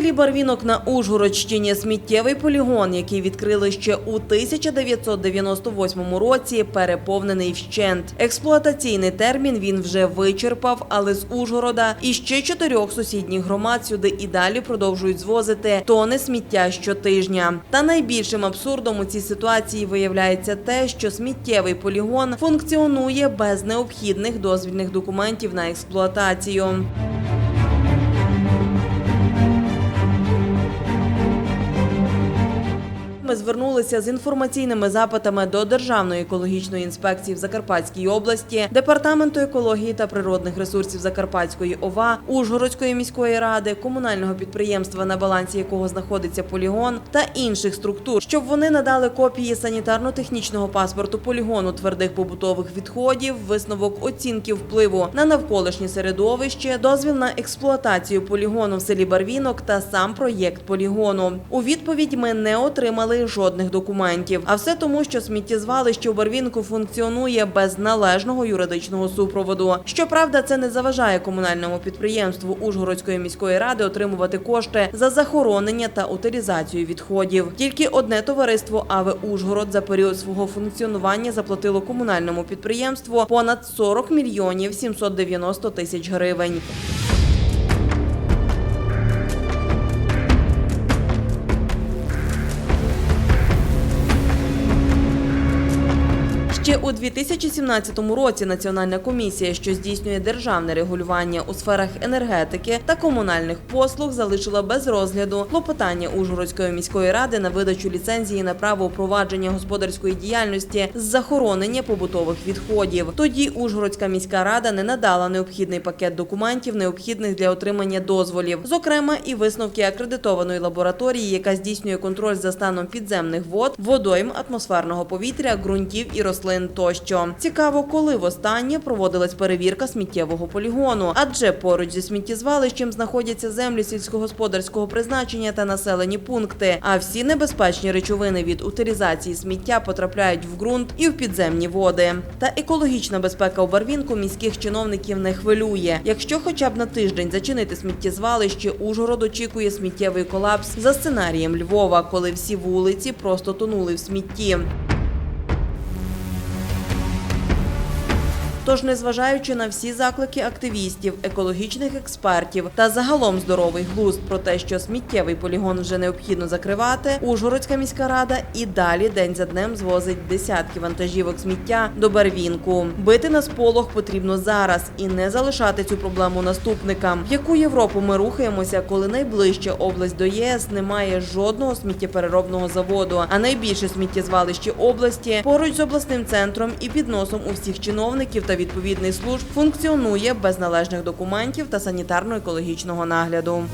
селі Барвінок на Ужгородщині сміттєвий полігон, який відкрили ще у 1998 році, переповнений вщент. Експлуатаційний термін він вже вичерпав, але з Ужгорода і ще чотирьох сусідніх громад сюди і далі продовжують звозити тони сміття щотижня. Та найбільшим абсурдом у цій ситуації виявляється те, що сміттєвий полігон функціонує без необхідних дозвільних документів на експлуатацію. Ми звернулися з інформаційними запитами до Державної екологічної інспекції в Закарпатській області, департаменту екології та природних ресурсів Закарпатської ОВА, Ужгородської міської ради, комунального підприємства, на балансі якого знаходиться полігон, та інших структур, щоб вони надали копії санітарно-технічного паспорту полігону твердих побутових відходів, висновок оцінки впливу на навколишнє середовище, дозвіл на експлуатацію полігону в селі Барвінок та сам проєкт полігону. У відповідь ми не отримали жодних документів. А все тому, що сміттєзвалище у Барвінку функціонує без належного юридичного супроводу. Щоправда, це не заважає комунальному підприємству Ужгородської міської ради отримувати кошти за захоронення та утилізацію відходів. Тільки одне товариство АВЕ Ужгород за період свого функціонування заплатило комунальному підприємству понад 40 мільйонів 790 тисяч гривень. Ще у 2017 році Національна комісія, що здійснює державне регулювання у сферах енергетики та комунальних послуг, залишила без розгляду клопотання Ужгородської міської ради на видачу ліцензії на право провадження господарської діяльності з захоронення побутових відходів. Тоді Ужгородська міська рада не надала необхідний пакет документів, необхідних для отримання дозволів, зокрема і висновки акредитованої лабораторії, яка здійснює контроль за станом підземних вод, водойм, атмосферного повітря, ґрунтів і рослин тощо. Цікаво, коли востаннє проводилась перевірка сміттєвого полігону, адже поруч зі сміттєзвалищем знаходяться землі сільськогосподарського призначення та населені пункти. А всі небезпечні речовини від утилізації сміття потрапляють в ґрунт і в підземні води. Та екологічна безпека у Барвінку міських чиновників не хвилює. Якщо хоча б на тиждень зачинити сміттєзвалище, Ужгород очікує сміттєвий колапс за сценарієм Львова, коли всі вулиці просто тонули в смітті. Тож, незважаючи на всі заклики активістів, екологічних експертів та загалом здоровий глузд про те, що сміттєвий полігон вже необхідно закривати, Ужгородська міська рада і далі день за днем звозить десятки вантажівок сміття до Барвінку. Бити на сполох потрібно зараз і не залишати цю проблему наступникам. В яку Європу ми рухаємося, коли найближча область до ЄС не має жодного сміттєпереробного заводу, а найбільше сміттєзвалище області поруч з обласним центром і під носом у всіх чиновників та відповідних служб функціонує без належних документів та санітарно-екологічного нагляду.